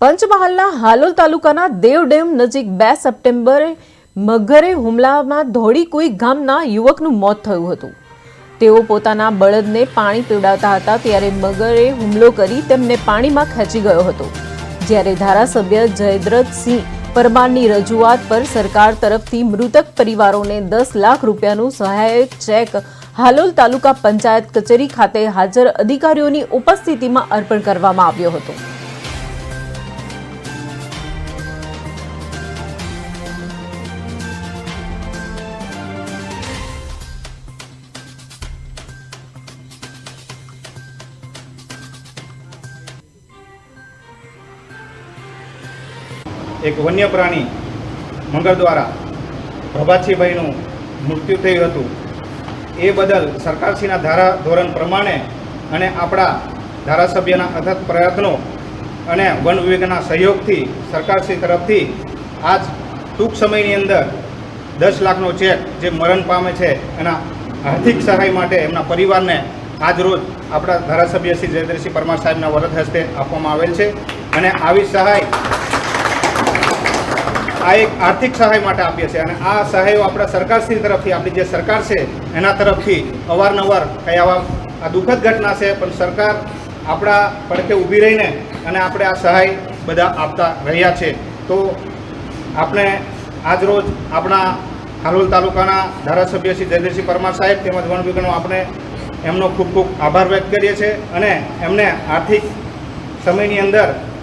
પંચમહાલના હાલોલ તાલુકાના દેવ ડેમ નજીક બે સપ્ટેમ્બરે મગરે હુમલામાં ધોળીકુઈ ગામના યુવકનું મોત થયું હતું. તેઓ પોતાના બળદને પાણી પીવડાવતા હતા ત્યારે મગરે હુમલો કરી તેમને પાણીમાં ખેંચી ગયો હતો. જ્યારે ધારાસભ્ય જયદ્રથસિંહ પરમારની રજૂઆત પર સરકાર તરફથી મૃતક પરિવારોને દસ લાખ રૂપિયાનું સહાયક ચેક હાલોલ તાલુકા પંચાયત કચેરી ખાતે હાજર અધિકારીઓની ઉપસ્થિતિમાં અર્પણ કરવામાં આવ્યો હતો. એક વન્ય પ્રાણી મંગળ દ્વારા પ્રભાતસિંહભાઈનું મૃત્યુ થયું હતું. એ બદલ સરકારશ્રીના ધારા ધોરણ પ્રમાણે અને આપણા ધારાસભ્યના અથત પ્રયત્નો અને વન વિભાગના સહયોગથી સરકારશ્રી તરફથી આજ ટૂંક સમયની અંદર દસ લાખનો ચેક જે મરણ પામે છે એના આર્થિક સહાય માટે એમના પરિવારને આજ રોજ આપણા ધારાસભ્ય શ્રી જયદ્રસિંહ પરમાર સાહેબના વરદ હસ્તે આપવામાં આવેલ છે. અને આવી સહાય આ એક આર્થિક સહાય માટે આપીએ છીએ અને આ સહાયો આપણા સરકારશ્રી તરફથી, આપણી જે સરકાર છે, એના તરફથી અવારનવાર કંઈ આવા આ દુઃખદ ઘટના છે, પણ સરકાર આપણા પડખે ઊભી રહીને અને આપણે આ સહાય બધા આપતા રહ્યા છે. તો આપણે આજરોજ આપણા હાલોલ તાલુકાના ધારાસભ્ય શ્રી જયદ્રસિંહ પરમાર સાહેબ તેમજ વન વિભાગનો આપણે એમનો ખૂબ ખૂબ આભાર વ્યક્ત કરીએ છીએ અને એમને આર્થિક સમયની અંદર